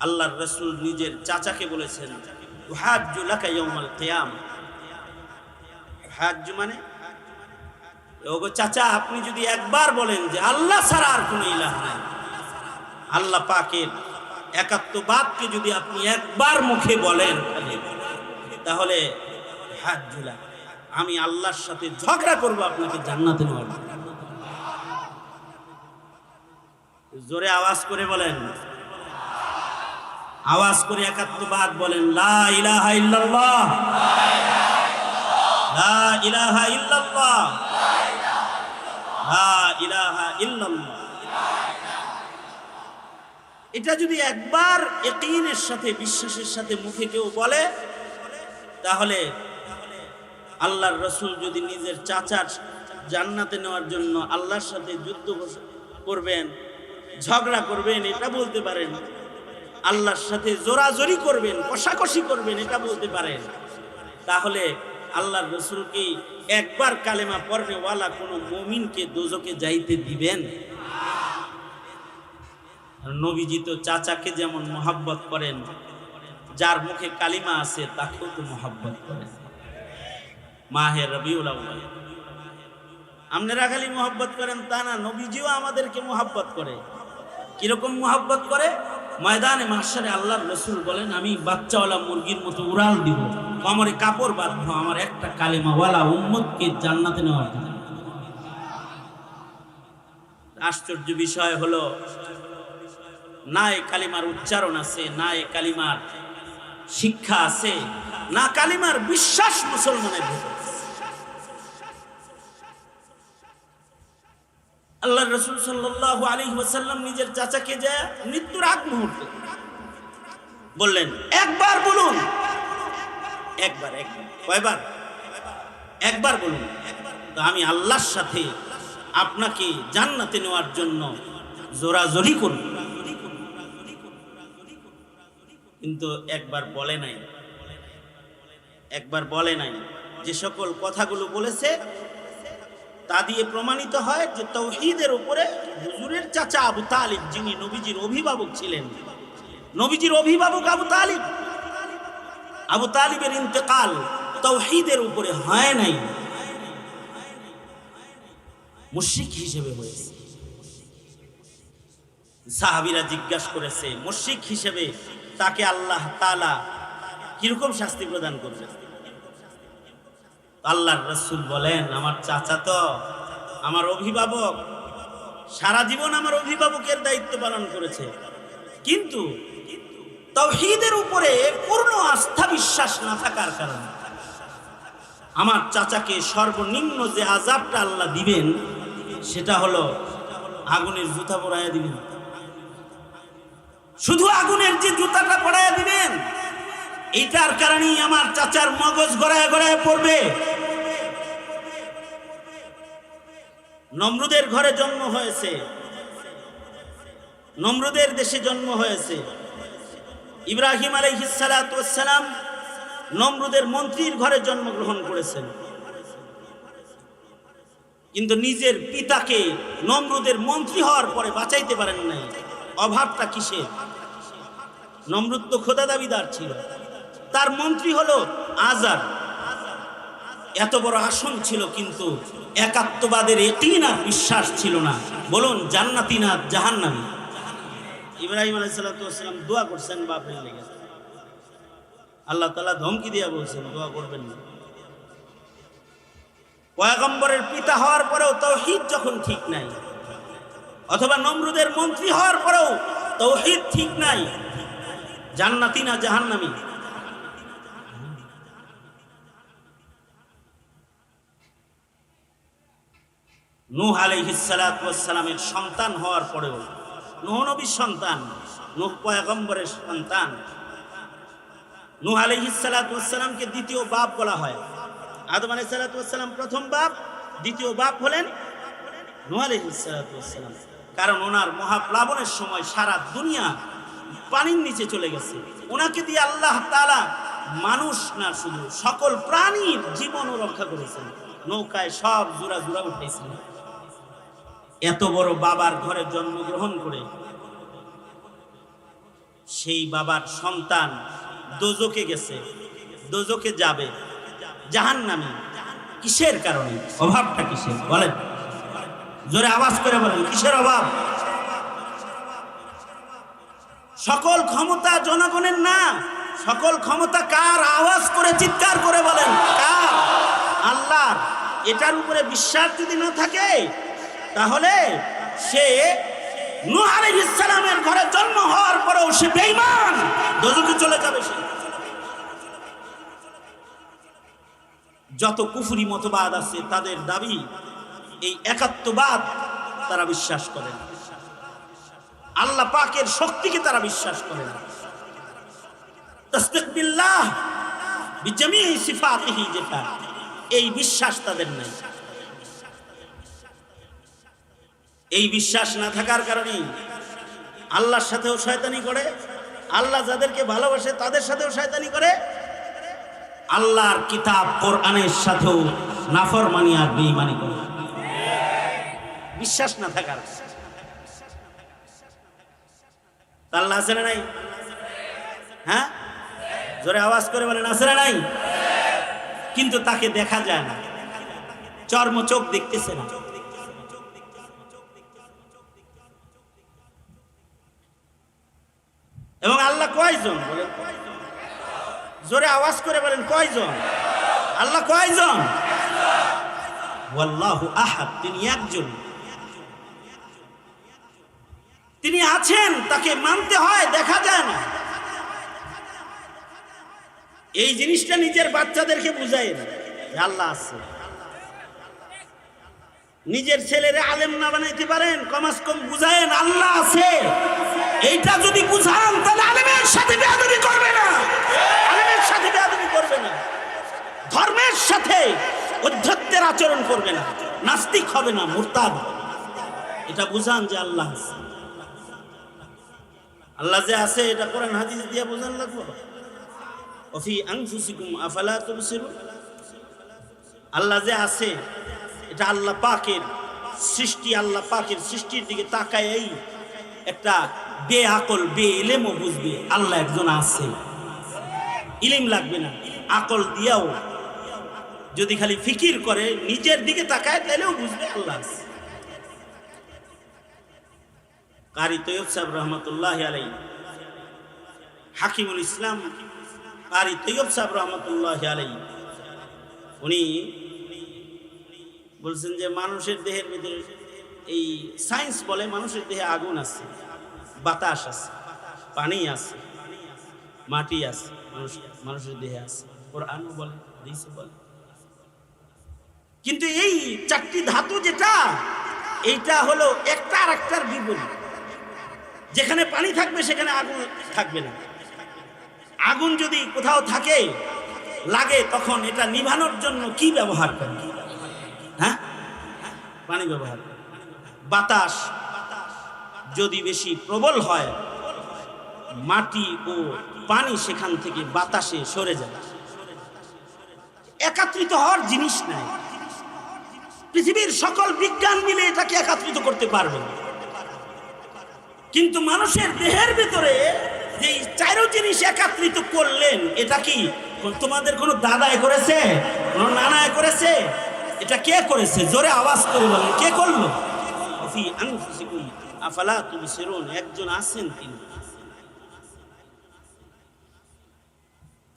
আল্লাহর রসুল নিজের চাচাকে বলেছেন হাজ্জু লাকা মানে? চাচা, আপনি যদি একবার বলেন যে আল্লাহ ছাড়া আর কোনো ইলাহ নাই। আল্লাহ পাকের একাত্মবাদকে যদি আপনি একবার মুখে বলেন, তাহলে হাজ্জু লাকা। আমি আল্লাহর সাথে ঝগড়া করব, আপনাকে জান্নাতে নেওয়ার জোরে আওয়াজ করে বলেন আওয়াজ করে একাত্মবাদ বলেন, লা ইলাহা ইল্লাল্লাহ। লা ইলাহা ইল্লাল্লাহ। লা ইলাহা ইল্লাল্লাহ। এটা যদি একবার ইকিনের সাথে, বিশ্বাসের সাথে মুখে কেউ বলে, তাহলে আল্লাহর রসুল যদি নিজের চাচার জান্নাতে নেওয়ার জন্য আল্লাহর সাথে যুদ্ধ করবেন, ঝগড়া করবেন, এটা বলতে পারেন আল্লাহর সাথে জোরাজোরি করবেন, কষাকষি করবেন, এটা বলতে পারেন। তাহলে আল্লাহর রসুলকে একবার কালেমা পড়বে ওয়ালা কোনো মমিনকে দোজকে যাইতে দিবেন? আর নবীজি তো চাচাকে যেমন মোহাব্বত করেন, যার মুখে কালিমা আছে তাকেও তো মোহাব্বত করেন। মাহের রবিউল আপনারা খালি মোহাব্বত করেন তা না, নবীজিও আমাদেরকে মোহাব্বত করে। কীরকম মোহাব্বত করে? ময়দানে মাসারে আল্লাহর রসুল বলেন, আমি বাচ্চাওয়ালা মুরগির মতো উড়াল দিব। কমরে কাপড় বাঁধবো, আমার একটা কালিমাওয়ালা উম্মতকে জান্নাতে নেওয়ার জন্য আশ্চর্য বিষয় হলো, না এ কালিমার উচ্চারণ আছে, না এ কালিমার শিক্ষা আছে, না কালিমার বিশ্বাস মুসলমানের ভিতরে। আল্লাহ রসুল সাল্লাহ আলী ওয়াসাল্লাম নিজের চাচাকে যে মৃত্যুর আগ মুহূর্তে বললেন, একবার বলুন। একবার একবার, কয়বার? একবার বলুন। তো আমি আল্লাহর সাথে আপনাকে জান্নাতে নেওয়ার জন্য জোরাজোরি করব। কিন্তু একবার বলে নাই। একবার বলে নাই যে সকল কথাগুলো বলেছে তা দিয়ে প্রমাণিত হয় যে তৌহিদের উপরে হুজুরের চাচা আবু তালিব, যিনি নবীজির অভিভাবক ছিলেন। নবীজির অভিভাবক আবু তালিব। আবু তালিবের ইন্তেকাল তৌহিদের উপরে হয় নাই। মুশরিক হিসেবে হয়েছে। সাহাবিরা জিজ্ঞাসা করেছে, মুশরিক হিসেবে তাকে আল্লাহ তালা কীরকম শাস্তি প্রদান করবে আল্লাহর রসুল বলেন, আমার চাচা তো আমার অভিভাবক। সারা জীবন আমার অভিভাবকের দায়িত্ব পালন করেছে। কিন্তু তহিদের উপরে পূর্ণ আস্থা বিশ্বাস না থাকার কারণে আমার চাচাকে সর্বনিম্ন যে আজাবটা আল্লাহ দিবেন, সেটা হলো আগুনের জুতা পরাইয়া দিবেন। শুধু আগুনের যে জুতাটা পরাইয়া দিবেন এইটার কারণেই আমার চাচার মগজ গড়ায় গড়ায় পড়বে। নমরুদের ঘরে জন্ম হয়েছে। নমরুদের দেশে জন্ম হয়েছে। ইব্রাহিম আলাইহিসালাম নমরুদের মন্ত্রীর ঘরে জন্মগ্রহণ করেছেন। কিন্তু নিজের পিতাকে নমরুদের মন্ত্রী হওয়ার পরে বাঁচাইতে পারেন নাই। অভাবটা কিসের? নমরুদ তো খোদা দাবিদার ছিল। তার মন্ত্রী হলো আজাদ। এত বড় আসন ছিল কিন্তু একাত্মবাদের একই না, বিশ্বাস ছিল না। বলুন, জান্নাতি না জাহান্নামি? ইব্রাহিম আলাইসালাম দোয়া করছেন বাপের লেগে আল্লাহ তালা ধমকি দিয়া বলছেন, দোয়া করবেন না। পয়াগম্বরের পিতা হওয়ার পরেও তৌহিদ যখন ঠিক নাই, অথবা নমরুদের মন্ত্রী হওয়ার পরেও তৌহিদ ঠিক নাই, জান্নাতি না জাহান্নামি? নূহ আলাইহিসালামের সন্তান হওয়ার পরেও নবীর সন্তান, নূহ পয়গম্বরের সন্তান। নূহ আলাইহিসালামকে দ্বিতীয় বাপ বলা হয়। আদম আলাইসালাম প্রথম বাপ, দ্বিতীয় বাপ হলেন নূহ আলাইহিসালাম কারণ ওনার মহাপ্লাবনের সময় সারা দুনিয়া পানির নিচে চলে গেছে। ওনাকে দিয়ে আল্লাহ তাআলা মানুষ না, শুধু সকল প্রাণীর জীবনও রক্ষা করেছেন। নৌকায় সব জোড়া জোড়া উঠেছিল এত বড় বাবার ঘরে জন্মগ্রহণ করে সেই বাবার সন্তান দোজকে গেছে দোজকে যাবে। জাহান নামে কিসের কারণে? অভাবটা কিসের? বলেন। জোরে আওয়াজ করে বলেন, কিসের অভাব? সকল ক্ষমতা জনগণের না। সকল ক্ষমতা কার? আওয়াজ করে, চিৎকার করে বলেন, কার? আল্লাহ এটার উপরে বিশ্বাস যদি না থাকে তাহলে সে নূহ আলাইহিস ঘরে জন্ম হওয়ার পরেও সে বেঈমান। দোজখে চলে যাবে সে। যত কুফুরি মতবাদ আছে, তাদের দাবি এই একাত্মবাদ তারা বিশ্বাস করে না। আল্লাহ পাকের শক্তিকে তারা বিশ্বাস করে না। তাসদিক বিল্লাহ যেটা, এই বিশ্বাস তাদের নাই। এই বিশ্বাস না থাকার কারণে আল্লাহর সাথেও শয়তানি করে, আল্লাহ যাদেরকে ভালোবাসে তাদের সাথেও শয়তানি করে। আল্লাহর কিতাব কোরআনের সাথেও নাফর নাফরমানি আর বেঈমানি করে। বিশ্বাস না থাকার। আল্লাহ আছে না নাই? হ্যাঁ? জোরে আওয়াজ করে বলেন, আছে না নাই? কিন্তু তাকে দেখা যায় না। চর্ম চোখ দেখতেছে না এবং আল্লাহ কয়জন? জোরে আওয়াজ করে বলেন, কয়জন? আল্লাহ কয়জন? আহাদ, তিনি একজন। তিনি আছেন, তাকে মানতে হয়, দেখা যায় না। এই জিনিসটা নিজের বাচ্চাদেরকে বুঝায় না আল্লাহ আছে। নিজের ছেলেরে আলেম না বানাইতে পারেন, কমাস কম বুঝায়েন, আল্লাহ আছে। এইটা যদি বুঝান, তাহলে আলেমের সাথে বেয়াদবি করবে না। আলেমের সাথে বেয়াদবি করবে না। ধর্মের সাথে অধ্যত্বের আচরণ করবে না। নাস্তিক হবে না, মুরতাদ। এটা বুঝান যে আল্লাহ আছে। আল্লাহ যে আছে, এটা কোরআন হাদিস দিয়ে বোঝান লাগবো? অফি আনফুসিকুম, আফালা তুবসিরুন? আল্লাহ যে আছে এটা আল্লাহ পাকের সৃষ্টি, আল্লাহ পাকের সৃষ্টির দিকে তাকায় এই একটা বে আকল বে এলেমও বুঝবে আল্লাহ একজন আছে। ইলিম লাগবে না। আকল দিয়াও যদি খালি ফিকির করে, নিজের দিকে তাকায় তাহলেও বুঝবে আল্লাহ আছে। কারি তৈয়ব সাহেব রহমতুল্লাহ আলাই হাকিমুল ইসলাম কারি তৈয়ব সাহেব রহমতুল্লাহ আলাই উনি বলছেন যে মানুষের দেহের ভিতরে এই সায়েন্স বলে মানুষের দেহে আগুন আছে, বাতাস আছে, পানি আছে, মাটি আছে, মানুষ, মানুষের দেহে আছে। কোরআন বলে, হাদিসও বলে। কিন্তু এই চারটি ধাতু যেটা, এইটা হলো একটা আর একটার বিপরীত। যেখানে পানি থাকবে, সেখানে আগুন থাকবে না। আগুন যদি কোথাও থাকে, লাগে, তখন এটা নিভানোর জন্য কি ব্যবহার করে হ্যাঁ? পানি ব্যবহার। বাতাস যদি বেশি প্রবল হয়, মাটি ও পানি সেখান থেকে বাতাসে সরে যায়। একাত্রিত হওয়ার জিনিস নাই। পৃথিবীর সকল বিজ্ঞান মিলে এটাকে একাত্রিত করতে পারবে। কিন্তু মানুষের দেহের ভিতরে যে চারো জিনিস একত্রিত করলেন, এটা কি তোমাদের কোনো দাদায় করেছে? কোনো নানায় করেছে? এটা কে করেছে? জোরে আওয়াজ করে বলেন, কে করল? আফালা তুবসিরুন, একজন আছেন তিনি।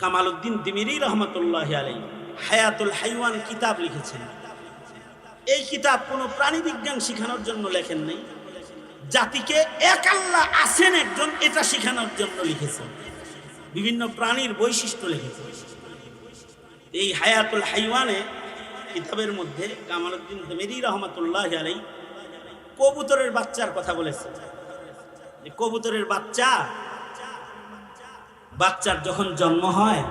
কামালউদ্দিন দিমিরি রহমতুল্লাহ আলাই হায়াতুল হাইওয়ান কিতাব লিখেছেন। এই কিতাব কোনো প্রাণী বিজ্ঞান শেখানোর জন্য লেখেন নাই। জাতিকে এক আল্লাহ আছেন একজন, এটা শেখানোর জন্য লিখেছেন। বিভিন্ন প্রাণীর বৈশিষ্ট্য লিখেছেন। এই হায়াতুল হাইওয়ানে কিতাবের মধ্যে কামালউদ্দিন মেরি রহমতুল্লাহ আলাই কবুতরের বাচ্চার কথা বলেছে। কবুতরের বাচ্চা, বাচ্চার যখন জন্ম হয়,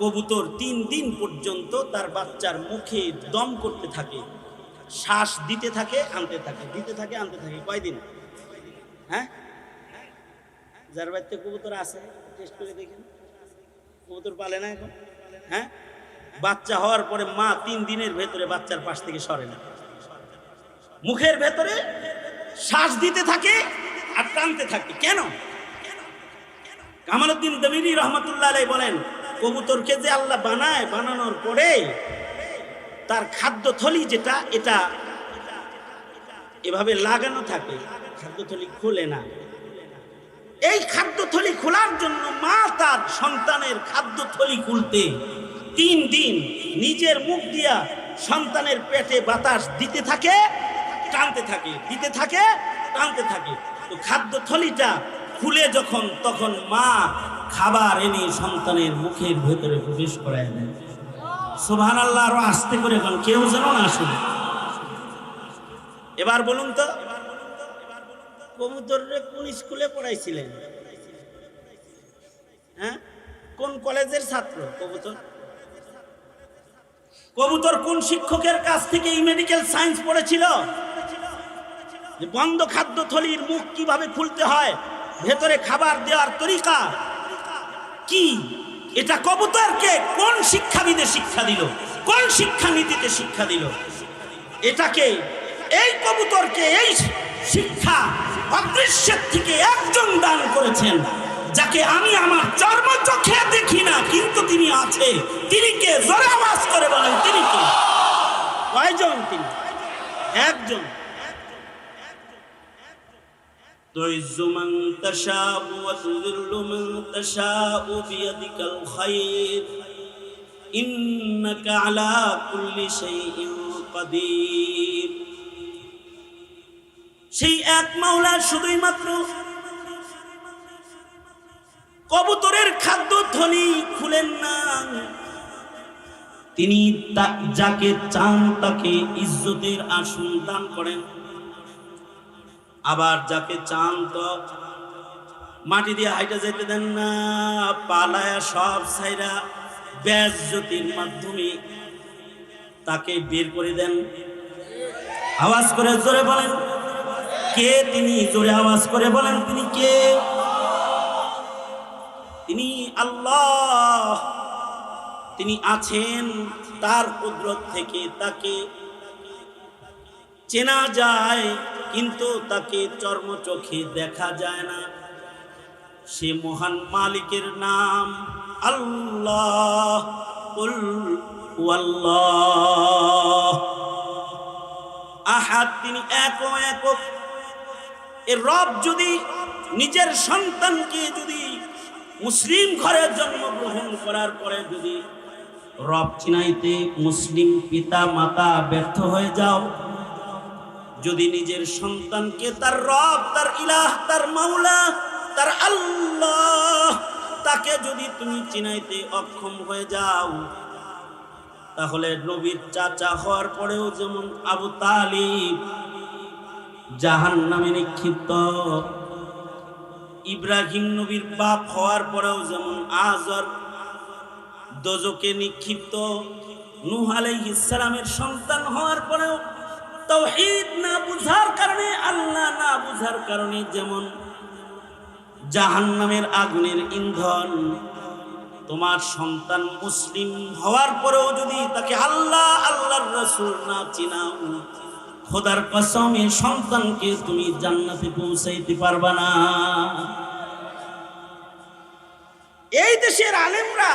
কবুতর তিন দিন পর্যন্ত তার বাচ্চার মুখে দম করতে থাকে, শ্বাস দিতে থাকে, আনতে থাকে, দিতে থাকে, আনতে থাকে। কয়দিন? হ্যাঁ? যার বাড়িতে কবুতর আছে টেস্ট করে দেখেন। কবুতর পালে না এখন? হ্যাঁ? বাচ্চা হওয়ার পরে মা তিন দিনের ভেতরে বাচ্চার পাশ থেকে সরে না। মুখের ভেতরে শ্বাস দিতে থাকে আর টানতে থাকে। কেন? কামালউদ্দিন দবিরি রহমতুল্লাহ আলাই বলেন, কবুতরকে যে আল্লাহ বানায়, বানানোর পরে তার খাদ্য থলি যেটা, এটা এভাবে লাগানো থাকে, খাদ্য থলি খুলে না। এই খাদ্য থলি খোলার জন্য মা তার সন্তানের খাদ্য থলি খুলতে তিন দিন নিজের মুখ দিয়া সন্তানের পেটে বাতাস দিতে থাকে, টানতে থাকে, দিতে থাকে, টানতে থাকে। তো খাদ্য থলিটা খুলে যখন, তখন মা খাবার এনে সন্তানের মুখের ভেতরে প্রবেশ করায় দেয়। সোভান আল্লাহ আরও আস্তে করে এখন কেউ যেন না শুনে। এবার বলুন তো কবুতরে কোন স্কুলে পড়াইছিলেন? হ্যাঁ? কোন কলেজের ছাত্র কবুতর? কবুতর কোন শিক্ষকের কাছ থেকে এই মেডিকেল সায়েন্স পড়েছিল? যে বন্ধ খাদ্য থলির মুখ কীভাবে খুলতে হয়? ভেতরে খাবার দেওয়ার তরিকা? কি? এটা কবুতরকে কোন শিক্ষাবিদে শিক্ষা দিল? কোন শিক্ষানীতিতে শিক্ষা দিল? এটাকে, এই কবুতরকে এই শিক্ষা অদৃশ্যের থেকে একজন দান করেছেন। যাকে আমি আমার চর্ম চোখে দেখি না কিন্তু তিনি আছে তিনি কে জোরে আওয়াজ করে বলেন তিনি কে কয়জন তিনি একজন تعز من تشاء وتذل من تشاء بيدك الخير إنك على كل شيء قدير সেই এক মাওলা শুধুই মাত্র কবুতরের খাদ্য থলি খুলেন না। তিনি যাকে চান তাকে ইজ্জতের আসন দান করেন। আবার যাকে চান তো মাটি দিয়ে হাইটা যেতে দেন না, পালায়া সব সাইরা ব্যাজ্যোতির মাধ্যমে তাকে বের করে দেন। আওয়াজ করে জোরে বলেন। কে তিনি? জোরে আওয়াজ করে বলেন তিনি কে? তিনি আল্লাহ, তিনি আছেন তার কুদরত থেকে তাকে চেনা যায়, কিন্তু তাকে চর্ম চোখে দেখা যায় না। সে মহান মালিকের নাম আল্লাহ তিনি এক ও একক। এ রব যদি নিজের সন্তানকে যদি মুসলিম ঘরে জন্মগ্রহণ করার পরে যদি রব চিনাইতে মুসলিম পিতা, মাতা ব্যর্থ হয়ে যাও, যদি নিজের সন্তানকে তার রব, তার ইলাহ, তার মাওলা, তার আল্লাহ তাকে যদি তুমি চিনাইতে অক্ষম হয়ে যাও, তাহলে নবীর চাচা হওয়ার পরেও যেমন আবু তালিব জাহান নামে নিক্ষিপ্ত ইব্রাহিম নবীর বাপ হওয়ার পরেও যেমন আজর দজকে নিক্ষিপ্ত নূহ আলাইহিস সালামের সন্তান হওয়ার পরেও তাওহীদ না বুঝার কারণে, আল্লাহ না বুঝার কারণে যেমন জাহান্নামের আগুনের ইন্ধন তোমার সন্তান মুসলিম হওয়ার পরেও যদি তাকে আল্লাহ, আল্লাহর রসুল না চিনাও খোদার কসমে সন্তানকে তুমি জান্নাতে পৌঁছাইতে পারবা না। এই দেশের আলেমরা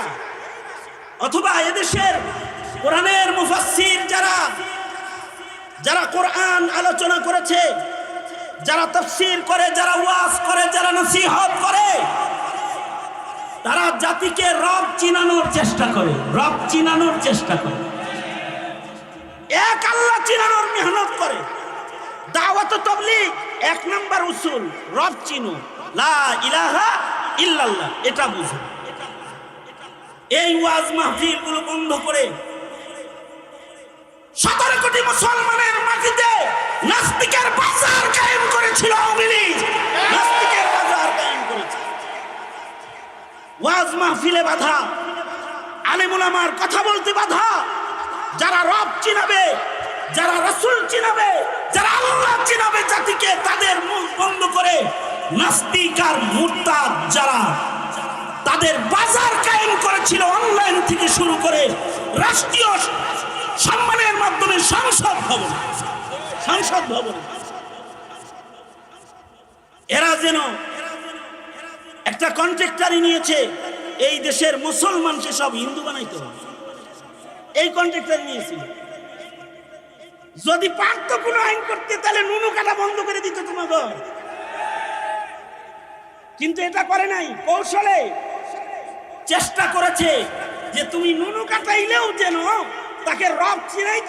অথবা এদেশের কোরআনের মুফাসসির যারা যারা কোরআন আলোচনা করেছে, যারা তফসির করে, যারা ওয়াজ করে, যারা নসিহত করে, তারা জাতিকে রব চিনানোর চেষ্টা করে, রব চিনানোর চেষ্টা করে। এক আল্লাহ চিনানোর মেহনত করে। দাওয়াত তবলিগ এক নাম্বার উসুল, রব চিনো। লা ইলাহা ইল্লাল্লাহ, এটা বুঝো। এই ওয়াজ মাহফিলগুলো বন্ধ করে সতেরো কোটি মুসলমানের মাটিতে নাস্তিকের বাজার কায়েম করেছিল আওয়ামী নাস্তিকের বাজার কায়েম করেছে। ওয়াজ মাহফিলে বাধা, আলেমুল আমার কথা বলতে বাধা যারা রব চিনাবে, যারা রসুল চিনাবে, যারা আল্লাহ চিনাবে জাতিকে, তাদের মুখ বন্ধ করে নাস্তিক আর মুরতাদ যারা তাদের বাজার কায়েম করেছিল অনলাইন থেকে শুরু করে রাষ্ট্রীয় সম্মানের মাধ্যমে সংসদ ভবন। সংসদ ভবন। এরা যেন একটা কন্ট্রাক্টারি নিয়েছে, এই দেশের মুসলমানকে সব হিন্দু বানাইতে হবে। এই কন্ট্রাক্টর নিয়েছিল। যদি পারতো কোনো আইন করতে, তাহলে নুনু কাটা বন্ধ করে দিত তোমাকে। কিন্তু এটা করে নাই, কৌশলে চেষ্টা করেছে যে তুমি নুনু কাটাইলেও যেন তাকে রব চিনাইতে